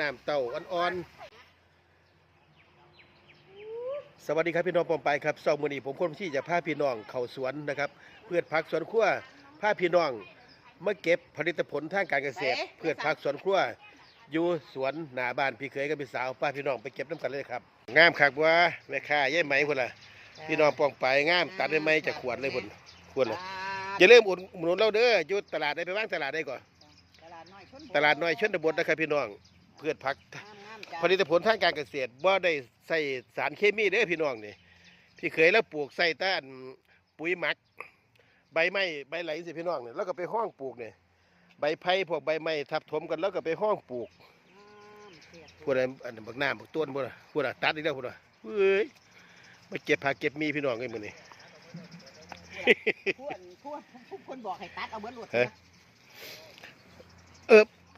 น้ำเต้าอ่อนๆ สวัสดีครับพี่น้องปอมไปครับสองมือนี้ผมคนที่จะพาพี่น้องเข้าสวนนะครับเพื่อพักสวนครัวพาพี่น้องมาเก็บผลิตผลทางการเกษตรเพื่อพักสวนครัวอยู่สวนหน้าบ้านพี่เคยกับพี่สาวพาพี่น้องไปเก็บน้ำกันเลยครับงามคักว่าแม่ค้าย่ายไหมคนละพี่น้องปองไปงามตัดได้ไหมจากขวดเลยคนขวดเลยอย่าลืมอุดหนุนเราเด้ออยู่ตลาดได้ไปว่างตลาดได้ก่อนตลาดน้อยชนบทตลาดน้อยชนบทนะครับพี่น้องเพื่อพัก งามๆจ้ะผลิตผลทางการเกษตรบ่ได้ใส่สารเคมีเด้อพี่น้องนี่พี่เคยแล้วปลูกใส่ต้านปุ๋ยหมัก ใบไม้ใบไหลสิพี่น้องเนี่ยแล้วก็ไปห้องปลูกเนี่ยใบไผ่พวกใบไม้ทับถมกันแล้วก็ไปห้องปลูกงามเสียดพวกนั้นอันนั้นบักน้ำบักต้นพวกน่ะพวกน่ะตัดอีกแล้วพวกน่ะเฮ้ยมาเก็บผักเก็บมีพี่น้องไอ้มื้อนี้ผู้อันผู้ผู้คนบอกให้ตัดเอาเบิดหลดเฮ้ย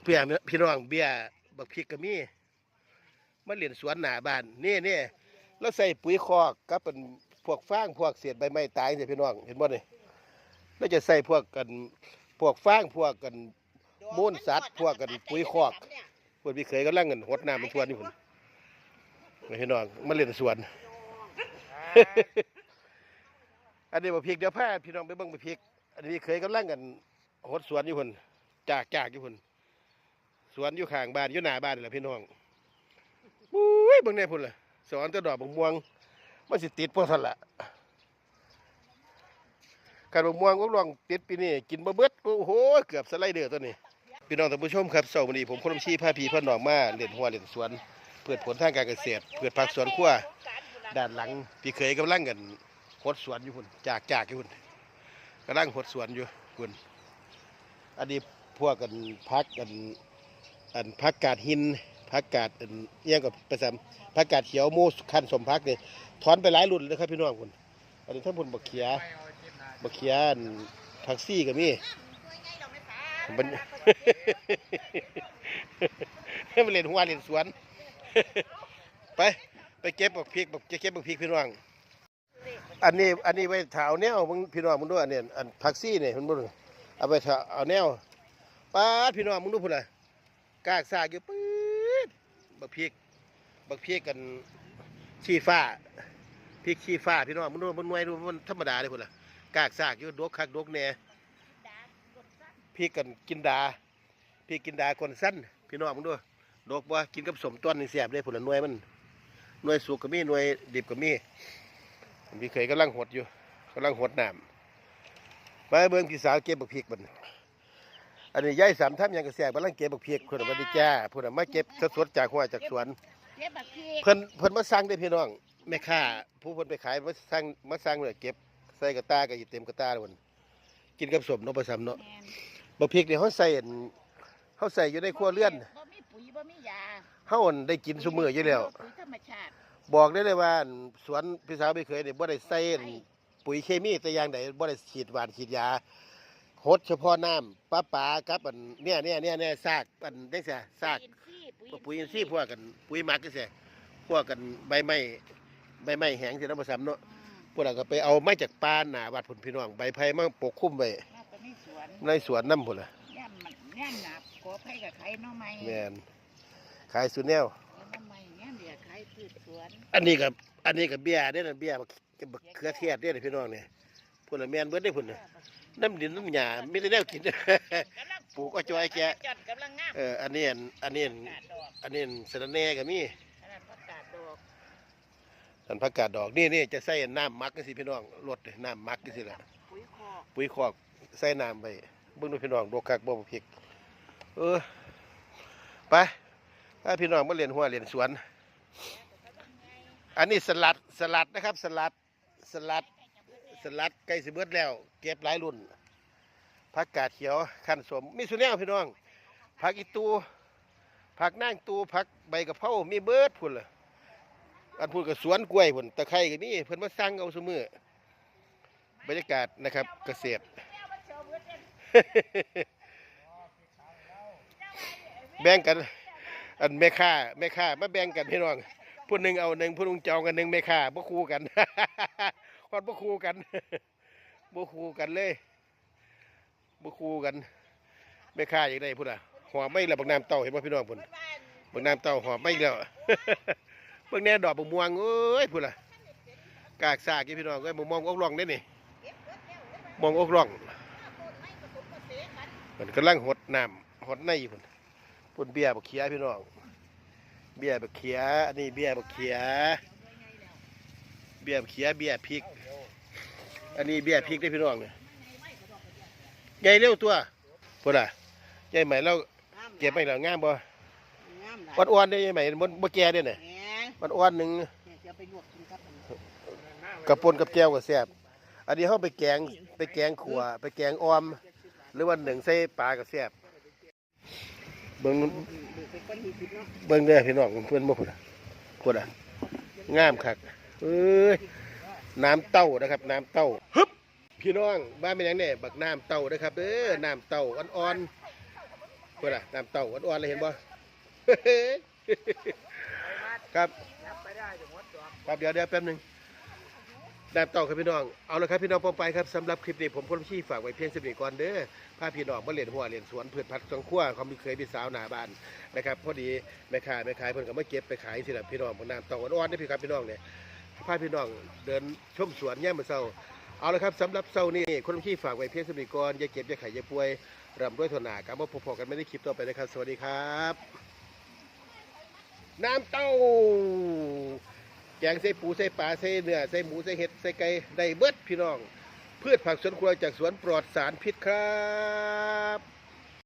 เพื่อนพี่น้องเบี้ย บักพริกก็มีมาเรียนสวนหนาบ้านนี่นี่แล้วใส่ปุ๋ยคอกกับเป็นพวกฟางพวกเศษใบไม้ตายเนี่ยพี่น้องเห็นบ่นี่แล้วจะใส่พวกกันพวกฟางพวกกันมูลสัตว์พวกกันปุ๋ยคอกพวกพี่เคยก็ลังเงินหดน้ำมันทวนนี่พุ่นพี่น้องมาเรียนสวน อันนี้บักพริกเดี๋ยวพาพี่น้องไปเบิ่งบักพริกอันนี้พี่เคยก็ลังกันหดสวนอยู่พุ่นจากจากอยู่พุ่น สวนอยู่ข้างบ้านอยู่หน้าบ้านนี่แหละพี่น้องอุ้ยเบิ่งได้พุ่นล่ะสอนแตะดอกบักม่วงมันสิติดพวกท่านละการบักม่วงก็ลองติดปีนี้กินบ่เบิดโอ้โหเกือบสไลเดอร์ตัวนี้ พี่น้องท่านผู้ชมครับเสาร์วันนี้ผมคนชี้ผ้าพีผ้าหนองมาเล่นหัวเล่นสวนเพื่อผลทางการเกษตรเพื่อผักสวนครัวด้านหลังพี่เคยกำลังกันหดสวนอยู่พุ่นจากจากอยู่พุ่นกำลังหดสวนอยู่พุ่นอันนี้พวกกันพักกัน อันผักกาดหินผักกาดอันเอียงกับประสมผักกาดเขียวหมูคันสมพักนี่ถอนไปหลายรุ่นเลยครับพี่น้องคุณอันนี้ทั้งพุ่นบักเขียบักเขียอันผักซี่ก็มีมันมันเล่นหัวเล่นสวน ไปไปเก็บบักพริกบักเก็บบักพริกพี่น้องอันนี้อันนี้ไว้ถาเอาแนวมึงพี่น้องมึงดูอันเนี้ยอันผักซี่เนี่ยมันบ่เอาไปถาเอาแนวป้าพี่น้องมึงดูพุ่นน่ะ กากซากอยู่ปื๊ดบักพริกบักพริกกันชี้ฟ้าพริกชี้ฟ้าพี่น้องมันดูมันหน่วยดูมันธรรมดาเลยพุ่นล่ะกากซากอยู่ดกคักดกแน่พริกกันกินดาพริกกินดาคนสั้นพี่น้องมึงดูดกบ่กินกับสมต้นนี่แซ่บเลยพุ่นล่ะหน่วยมันหน่วยสุกก็มีหน่วยดิบก็มีพี่เคยกำลังหดอยู่กำลังหดน้ำมาเบิ่งพี่สาวเก็บบักพริกมัน อันนี้ยายสามทำหยังกระแสกำลังเก็บบักเพียกเพิ่นเอามาดิจ้าเพิ่นเอามาเก็บสดๆจากหัวจากสวน เก็บบักพริกเพิ่นเพิ่นมาสั่งได้อพี่น้องแม่ค้าผู้เพิ่นไปขายมาสั่งมาสั่งเนี่ยเก็บใส่กระตาก็อยู่เต็มกระตาเลยพุ่นกินกับสมเนาะประสำเนาะแม่นบักพริกนี่เฮาใส่อั่นเฮาใส่อยู่ในครัวเรือนบ่มีปุ๋ยบ่มียาเฮาอั่นได้กินซุมื้ออยู่แล้ว ปุ๋ยธรรมชาติบอกได้เลยว่าอั่นสวนพี่สาวพี่เคยนี่บ่ได้ใส่อั่นปุ๋ยเคมีแต่อย่างใดบ่ได้ฉีดหวานฉีดยา หดเฉพาะน้ำปลาปลากับอันเนี่ยเนี่ยเนี่ยเนี่ยซากอันจังซี่ซากอินทรีย์ปุ๋ยอินทรีย์พวกกันปุ๋ยหมักก็เสียพวกกันใบไม้ใบไม้แห้งที่เราผสมเนาะอืมพวกเราก็ไปเอาไม้จากป่าหนาวัดผลพี่น้องใบไผ่มาปกคลุมไว้น่าจะมีสวนในสวนน้ำพุ่นล่ะย่ำมันย่ำหนาบขอไผ่กับไข่หน้องไม้แม่นขายสุดแนวหน้องไม้ย่ำเดียวไข่พืชสวนอันนี้กับอันนี้กับเบี้ยเด้อนั่นเบี้ยบักบักเขือเทศเด้อพี่น้องเนี่ยพุ่นละแม่นเบิดได้อพุ่นน่ะ น้ำดินน้ำหญ้ามีแต่แนวกินกำลังปลูกก็จอยแกะจัดกำลังงามเอออันนี้อันอันนี้อันกาดดอกอันนี้อันสะระแหน่ก็มีอันนั้นผักกาดดอกอันผักกาดดอกนี่นี่จะใส่น้ำหมักจังซี่พี่น้องรดเลยน้ำหมักจังซี่ล่ะ ปุ๋ยคอกปุ๋ยคอกใส่น้ำไปเบิ่งดูพี่น้องดกคักบ่บ่พริก เออไปถ้าพี่น้องมาเรียนหัวเรียนสวน อันนี้สลัดสลัดนะครับ สลัดสลัดสลัดใกล้สิเบิดแล้ว เก็บหลายรุ่น ผักกาดเขียวขั้นสมมีสุแนวพี่น้องผักอีตูผักนางตูผักใบกะเพรามีเบิดพุ่นล่ะอันพูดกับสวนกล้วยพุ่นตะไคร้ก็มีเพิ่นมาสั่งเอาซุมื้อบรรยากาศนะครับเกษตร แบ่งกัน อันแม่ค้าแม่ค้ามาแบ่งกันพี่น้องผู้หนึ่งเอาหนึ่งผู้นึงจองกันหนึ่งแม่ค้าบ่คู่กันฮอดบ่คู่กันบ่คู่กันเลย บ่คู่กันแม่ค้าอย่างไดพุ่นน่ะหัวไม่ระบักน้ำเต้าเห็นบ่พี่น้องพุ่นเบิ่งน้ำเต้าหอมไม่แล้วเบิ่งแน่ดอกบกม่วงเอ้ยพูดล่ะกากซากอีพี่น้องเอ้ยมมองอกร่องได้นี่มองอกร่องมันกำลังหดน้ำหดในอยู่พุ่นพุ่นเบียร์บักเขียพี่น้องเบียร์บักเขียอันนี้เบียร์บักเขียเบียร์บักเขียเบียร์พริก อันนี้เบียร์พริกได้พี่น้องเนี่ย ใหญ่เร็วตัวพุ่นล่ะใหญ่ไหมเราเก็บไปแล้วงามบ่งามหลายอ่อนๆได้ใหญ่ไหมบ่บ่แก่เด้เนี่ยแหมมันอ่อนหนึ่งเนี่ยจะไปลวกกินครับอันนี้กับปนกับแก้วก็แซ่บอันนี้เขาไปแกงไปแกงขัวไปแกงออม หรือว่าหนึ่งใส่ปลาก็แซ่บเบิ่งดูไปก้อนหินเนาะเบิ่งเด้อพี่น้องเพื่อนบ่พุ่นอะพุ่นอะงามคักเอ้ยน้ำเต้านะครับ น้ำเต้าฮึบ พี่น้องบ้านเป็นหยังเนี่ยบักน้ำเต้านะครับเด้อน้ำเต้าอ่อนๆพุ่นอะน้ำเต้าอ่อนๆเลยเห็นบ่ครับครับเดี๋ยวเดี๋ยวแป๊บหนึงน้ำเต้าครับพี่น้องเอาละครับพี่น้องปองไปครับสำหรับคลิปนี้ผมพลชี้ฝากไว้เพียงสนิทก่อนเด้อพาพี่น้องมาเล่นหัวเล่นสวนพืชผักสวนครัวเขามีเคยมีสาวหน้าบ้านนะครับพอดีแม่ค้าแม่ขายเพิ่นก็มาเก็บไปขายสิล่ะพี่น้องบางน้ำเต้าอ่อนๆนี่พี่ครับพี่น้องเนี่ยพาพี่น้องเดินชมสวนแย่มมื้อเช้า เอาละครับสำหรับเซานี่คนชี้ฝากไว้เพียงสมิกรอย่าเก็บอย่าไข่อย่าป่วยรำด้วยถนหากลับมาพบๆกันไม่ได้คลิปต่อไปนะครับ สวัสดีครับ น้ำเต้าแกงใส่ปูใส่ปลาใส่เนื้อใส่หมูใส่เห็ดใส่ไก่ได้เบิดพี่น้องพืชผักสวนครัวจากสวนปลอดสารพิษครับ